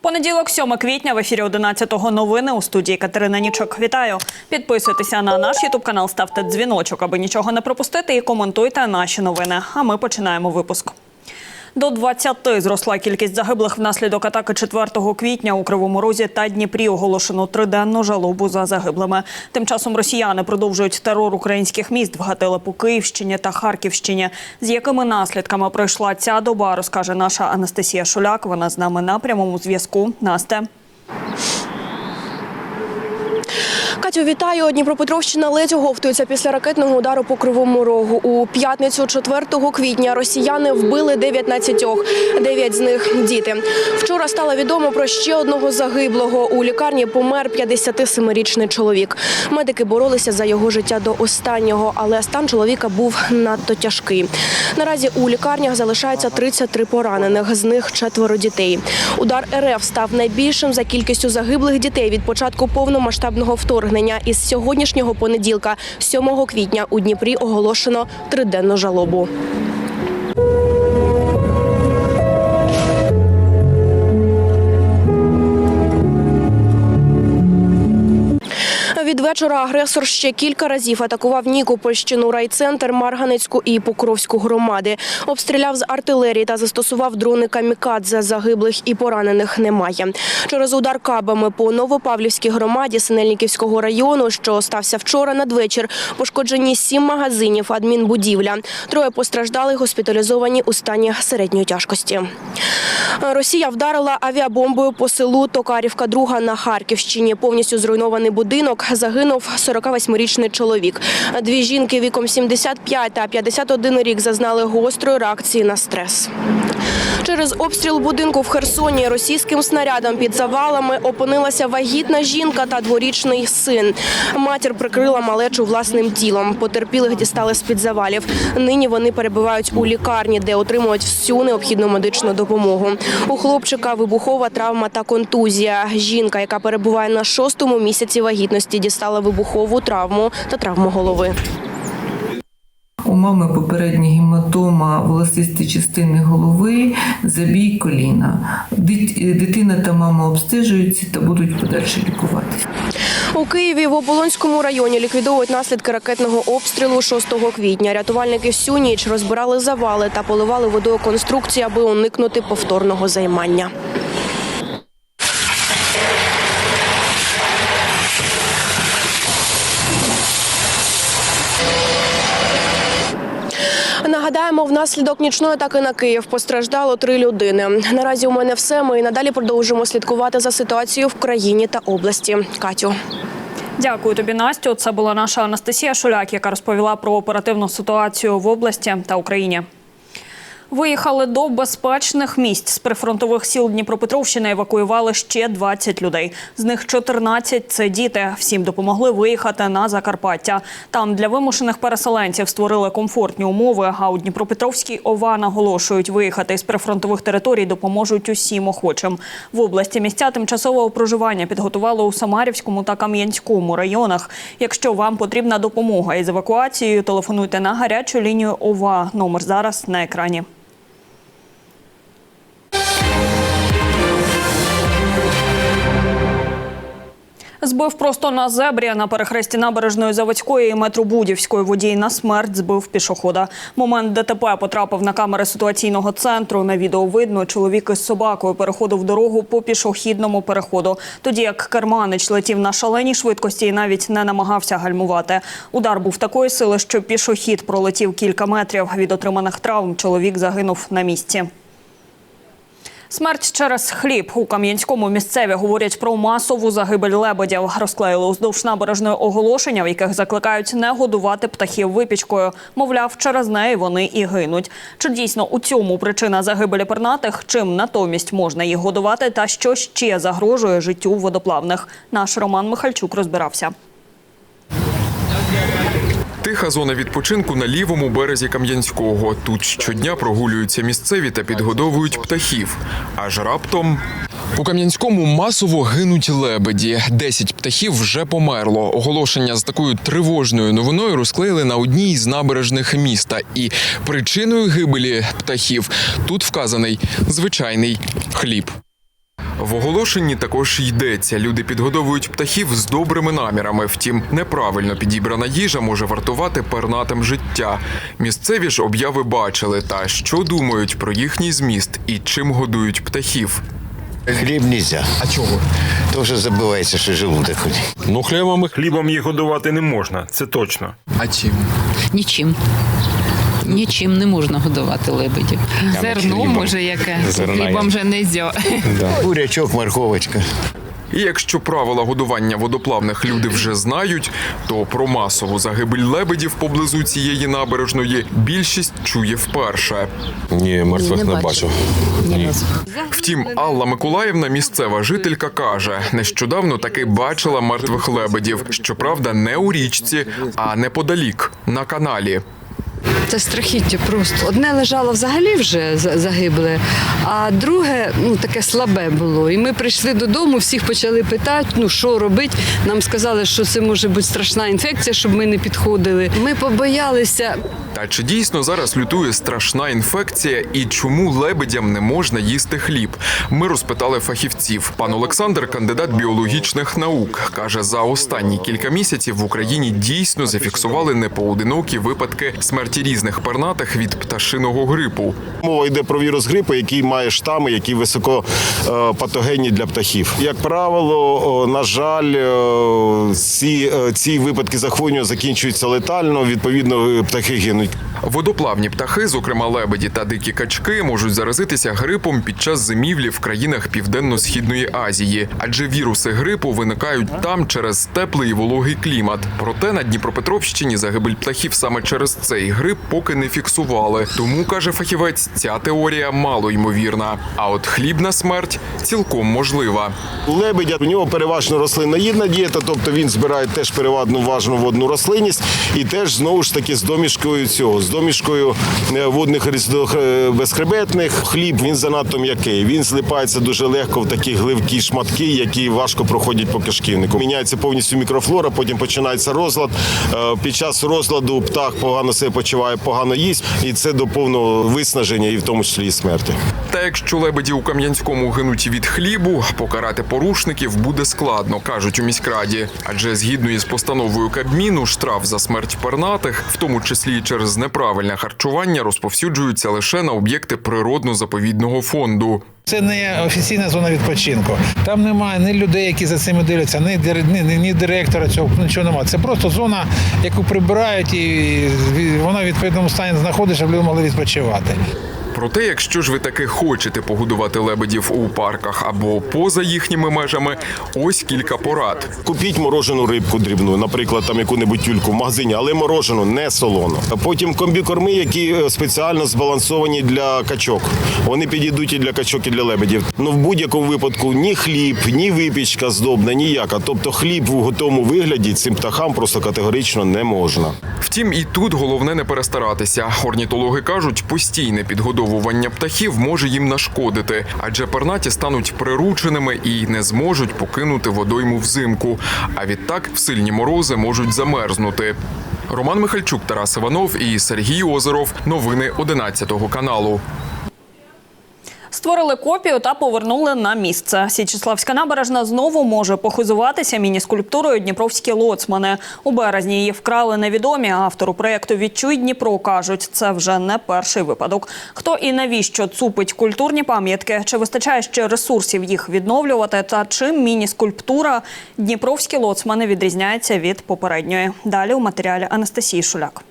Понеділок, 7 квітня, в ефірі 11-го новини у студії Катерина Нічок. Вітаю! Підписуйтеся на наш ютуб канал, ставте дзвіночок, аби нічого не пропустити, і коментуйте наші новини. А ми починаємо випуск. До 20 зросла кількість загиблих внаслідок атаки 4 квітня у Кривому Розі та Дніпрі оголошено триденну жалобу за загиблими. Тим часом росіяни продовжують терор українських міст, вгатили по Київщині та Харківщині. З якими наслідками пройшла ця доба, розкаже наша Анастасія Шуляк. Вона з нами на прямому зв'язку. Насте. Катю, вітаю. Дніпропетровщина ледь оговтується після ракетного удару по Кривому Рогу. У п'ятницю 4 квітня росіяни вбили 19, 9 з них діти. Вчора стало відомо про ще одного загиблого. У лікарні помер 57-річний чоловік. Медики боролися за його життя до останнього, але стан чоловіка був надто тяжкий. Наразі у лікарнях залишається 33 поранених, з них четверо дітей. Удар РФ став найбільшим за кількістю загиблих дітей від початку повномасштабного вторгнення. Із сьогоднішнього понеділка, 7 квітня, у Дніпрі оголошено триденну жалобу. Вечора агресор ще кілька разів атакував Нікопольщину, райцентр, Марганецьку і Покровську громади. Обстріляв з артилерії та застосував дрони камікадзе. Загиблих і поранених немає. Через удар кабами по Новопавлівській громаді Синельниківського району, що стався вчора надвечір, пошкоджені сім магазинів, адмінбудівля. Троє постраждалих госпіталізовані у стані середньої тяжкості. Росія вдарила авіабомбою по селу Токарівка Друга на Харківщині. Повністю зруйнований будинок. Загинув 48-річний чоловік. Дві жінки віком 75 та 51 рік зазнали гострої реакції на стрес. Через обстріл будинку в Херсоні російським снарядом під завалами опинилася вагітна жінка та дворічний син. Матір прикрила малечу власним тілом. Потерпілих дістали з-під завалів. Нині вони перебувають у лікарні, де отримують всю необхідну медичну допомогу. У хлопчика вибухова травма та контузія. Жінка, яка перебуває на шостому місяці вагітності, дістала вибухову травму та травму голови. У мами попередня гематома волосисті частини голови, забій коліна. Дитина та мама обстежуються та будуть подальше лікуватися. У Києві в Оболонському районі ліквідовують наслідки ракетного обстрілу 6 квітня. Рятувальники всю ніч розбирали завали та поливали водою конструкції, аби уникнути повторного займання. Нагадаємо, внаслідок нічної атаки на Київ постраждало три людини. Наразі у мене все. Ми і надалі продовжимо слідкувати за ситуацією в країні та області. Катю. Дякую тобі, Настю. Це була наша Анастасія Шуляк, яка розповіла про оперативну ситуацію в області та Україні. Виїхали до безпечних місць з прифронтових сіл Дніпропетровщини. Евакуювали ще 20 людей. З них 14 – це діти. Всім допомогли виїхати на Закарпаття. Там для вимушених переселенців створили комфортні умови. А у Дніпропетровській ОВА наголошують, виїхати з прифронтових територій допоможуть усім охочим. В області місця тимчасового проживання підготували у Самарівському та Кам'янському районах. Якщо вам потрібна допомога із евакуацією, телефонуйте на гарячу лінію ОВА. Номер зараз на екрані. Збив просто на зебрі на перехресті набережної Заводської і метро-Будівської водій на смерть збив пішохода. Момент ДТП потрапив на камери ситуаційного центру. На відео видно, чоловік із собакою переходив дорогу по пішохідному переходу. Тоді як керманич летів на шаленій швидкості і навіть не намагався гальмувати. Удар був такої сили, що пішохід пролетів кілька метрів. Від отриманих травм чоловік загинув на місці. Смерть через хліб у Кам'янському місцеві говорять про масову загибель лебедів. Розклеїли уздовж набережної оголошення, в яких закликають не годувати птахів випічкою. Мовляв, через неї вони і гинуть. Чи дійсно у цьому причина загибелі пернатих? Чим натомість можна їх годувати? Та що ще загрожує життю водоплавних? Наш Роман Михальчук розбирався. Тиха зона відпочинку на лівому березі Кам'янського. Тут щодня прогулюються місцеві та підгодовують птахів. Аж раптом у Кам'янському масово гинуть лебеді. Десять птахів вже померло. Оголошення з такою тривожною новиною розклеїли на одній з набережних міста. І причиною гибелі птахів тут вказаний звичайний хліб. В оголошенні також йдеться: люди підгодовують птахів з добрими намірами. Втім, неправильно підібрана їжа може вартувати пернатим життя. Місцеві ж обяви бачили та що думають про їхній зміст і чим годують птахів. Хліб нельзя. А чого? То вже забувається, що желудок. Ну, хлібом і Хлібом їх годувати не можна, це точно. А чим? Нічим. Нічим не можна годувати лебедів. Зерно може яке. Хлібом же не зьо. Бурячок, морковочка. І якщо правила годування водоплавних люди вже знають, то про масову загибель лебедів поблизу цієї набережної більшість чує вперше. Ні, мертвих не, бачив. Ні. Втім, Алла Миколаївна, місцева жителька, каже, нещодавно таки бачила мертвих лебедів. Щоправда, не у річці, а неподалік на каналі. Це страхіття просто. Одне лежало взагалі вже за- загибле, а друге ну, таке слабе було. І ми прийшли додому, всіх почали питати, ну що робити. Нам сказали, що це може бути страшна інфекція, щоб ми не підходили. Ми побоялися. Та чи дійсно зараз лютує страшна інфекція і чому лебедям не можна їсти хліб? Ми розпитали фахівців. Пан Олександр, кандидат біологічних наук, каже, за останні кілька місяців в Україні дійсно зафіксували непоодинокі випадки смерті різних пернатих від пташиного грипу. Мова йде про вірус грипу, який має штами, які високо е, патогенні для птахів. Як правило, на жаль, е, ці, е, ці випадки захворювання закінчуються летально. Відповідно, птахи гинуть. Водоплавні птахи, зокрема лебеді та дикі качки, можуть заразитися грипом під час зимівлі в країнах Південно-східної Азії, адже віруси грипу виникають там через теплий і вологий клімат. Проте на Дніпропетровщині загибель птахів саме через цей грип поки не фіксували. Тому каже фахівець, ця теорія мало ймовірна. А от хлібна смерть цілком можлива. У лебедя в нього переважно рослинноїдна дієта, тобто він збирає теж переважно важну водну рослинність і теж знову ж таки з домішкою цього, з домішкою е, водних е, безхребетних. Хліб він занадто м'який. Він злипається дуже легко в такі гливкі шматки, які важко проходять по кишківнику. Міняється повністю мікрофлора, потім починається розлад. Е, Під час розладу птах погано себе почуває, погано їсть, і це до повного виснаження, і в тому числі і смерті. Та якщо лебеді у Кам'янському гинуть від хлібу, покарати порушників буде складно, кажуть у міськраді. Адже згідно із постановою Кабміну, штраф за смерть пернатих, в тому числі і через неправильне харчування, розповсюджуються лише на об'єкти природно-заповідного фонду. Це не офіційна зона відпочинку. Там немає ні людей, які за цим дивляться, ні, ні, ні директора цього нічого немає. Це просто зона, яку прибирають, і вона в відповідному стані знаходиться, щоб люди могли відпочивати. Проте, якщо ж ви таки хочете погодувати лебедів у парках або поза їхніми межами, ось кілька порад. Купіть морожену рибку дрібну, наприклад, там яку-небудь тюльку в магазині, але морожену, не солону. А Потім комбікорми, які е, спеціально збалансовані для качок. Вони підійдуть і для качок, і для лебедів. Ну в будь-якому випадку ні хліб, ні випічка здобна, ніяка. Тобто хліб у готовому вигляді цим птахам просто категорично не можна. Втім, і тут головне не перестаратися. Орнітологи кажуть, постійне підгодовування птахів може їм нашкодити, адже пернаті стануть прирученими і не зможуть покинути водойму взимку. А відтак в сильні морози можуть замерзнути. Роман Михальчук, Тарас Іванов і Сергій Озеров. Новини 11 каналу. Створили копію та повернули на місце. Січеславська набережна знову може похизуватися міні-скульптурою Дніпровські лоцмани. У березні її вкрали невідомі. Автору проєкту Відчуй Дніпро кажуть, це вже не перший випадок. Хто і навіщо цупить культурні пам'ятки? Чи вистачає ще ресурсів їх відновлювати? Та чим міні-скульптура Дніпровські лоцмани відрізняється від попередньої? Далі у матеріалі Анастасії Шуляк.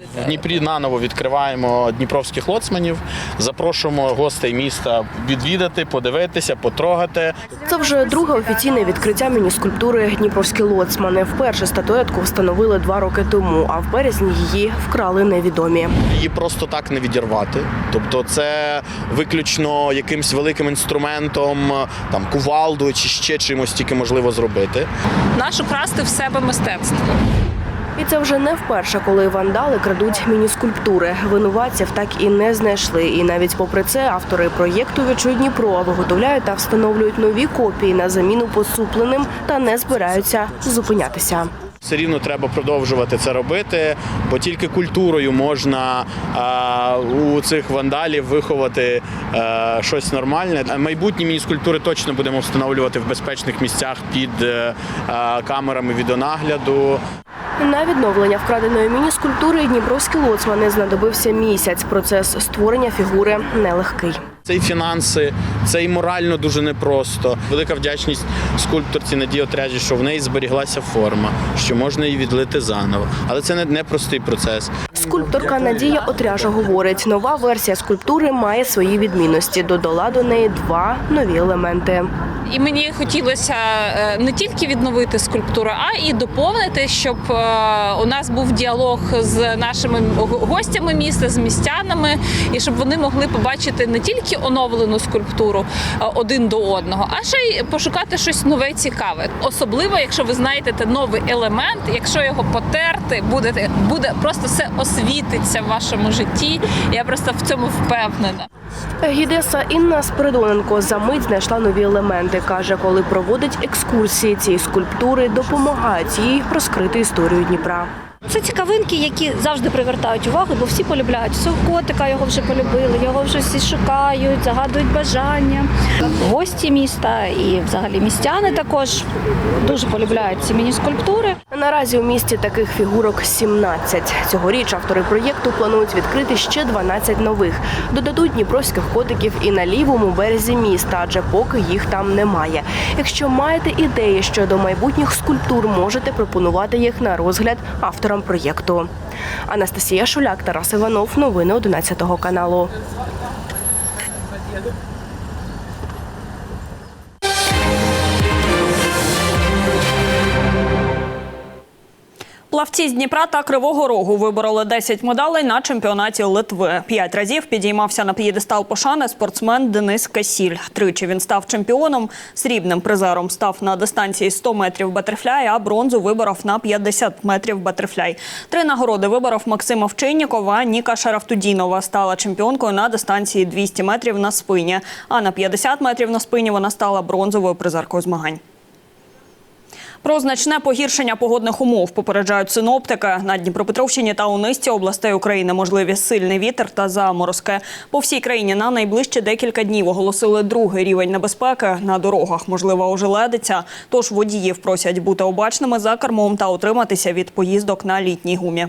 В Дніпрі наново відкриваємо дніпровських лоцманів. Запрошуємо гостей міста відвідати, подивитися, потрогати. Це вже друге офіційне відкриття міні-скульптури Дніпровські лоцмани. Вперше статуетку встановили два роки тому, а в березні її вкрали невідомі. Її просто так не відірвати. Тобто, це виключно якимсь великим інструментом, там кувалдою чи ще чимось тільки можливо зробити. Наш украсти в себе мистецтво. І це вже не вперше, коли вандали крадуть міні-скульптури. Винуватців так і не знайшли. І навіть попри це автори проєкту «Відчуй Дніпро виготовляють та встановлюють нові копії на заміну посупленим та не збираються зупинятися. Все рівно треба продовжувати це робити, бо тільки культурою можна у цих вандалів виховати а, щось нормальне. Майбутні міні-скульптури точно будемо встановлювати в безпечних місцях під е, камерами відеонагляду. На відновлення вкраденої міні-скульптури Дніпровський лоцмани знадобився місяць. Процес створення фігури нелегкий. Це і фінанси, це і морально дуже непросто. Велика вдячність скульпторці Надії Отряжі, що в неї зберіглася форма, що можна її відлити заново. Але це не, не простий процес. Скульпторка Надія Отряжа говорить, нова версія скульптури має свої відмінності. Додала до неї два нові елементи. І мені хотілося е, не тільки відновити скульптуру, а і доповнити, щоб е, у нас був діалог з нашими гостями міста, з містянами, і щоб вони могли побачити не тільки оновлену скульптуру е, один до одного, а ще й пошукати щось нове цікаве. Особливо, якщо ви знайдете новий елемент, якщо його потерти, будете буде просто все освітиться в вашому житті. Я просто в цьому впевнена. Гідеса Інна Спиридоненко за мить знайшла нові елементи. Каже, коли проводить екскурсії цієї скульптури, допомагають їй розкрити історію Дніпра. Це цікавинки, які завжди привертають увагу, бо всі полюбляють цього котика, його вже полюбили, його вже всі шукають, загадують бажання. Гості міста і взагалі містяни також дуже полюбляють ці міні-скульптури. Наразі у місті таких фігурок 17. Цьогоріч автори проєкту планують відкрити ще 12 нових. Додадуть дніпровських котиків і на лівому березі міста, адже поки їх там немає. Якщо маєте ідеї щодо майбутніх скульптур, можете пропонувати їх на розгляд авторам проєкту. Анастасія Шуляк, Тарас Іванов. Новини 11 каналу. Плавці з Дніпра та Кривого Рогу вибороли 10 медалей на чемпіонаті Литви. П'ять разів підіймався на п'єдестал пошани спортсмен Денис Касіль. Тричі він став чемпіоном. Срібним призером став на дистанції 100 метрів батерфляй, а бронзу виборов на 50 метрів батерфляй. Три нагороди виборов Максима Вчиннікова. Ніка Шарафтудінова стала чемпіонкою на дистанції 200 метрів на спині. А на 50 метрів на спині вона стала бронзовою призеркою змагань. Про значне погіршення погодних умов попереджають синоптики. На Дніпропетровщині та у низці областей України можливі сильний вітер та заморозки. По всій країні на найближчі декілька днів оголосили другий рівень небезпеки. На дорогах можлива ожеледиця. Тож водіїв просять бути обачними за кермом та утриматися від поїздок на літній гумі.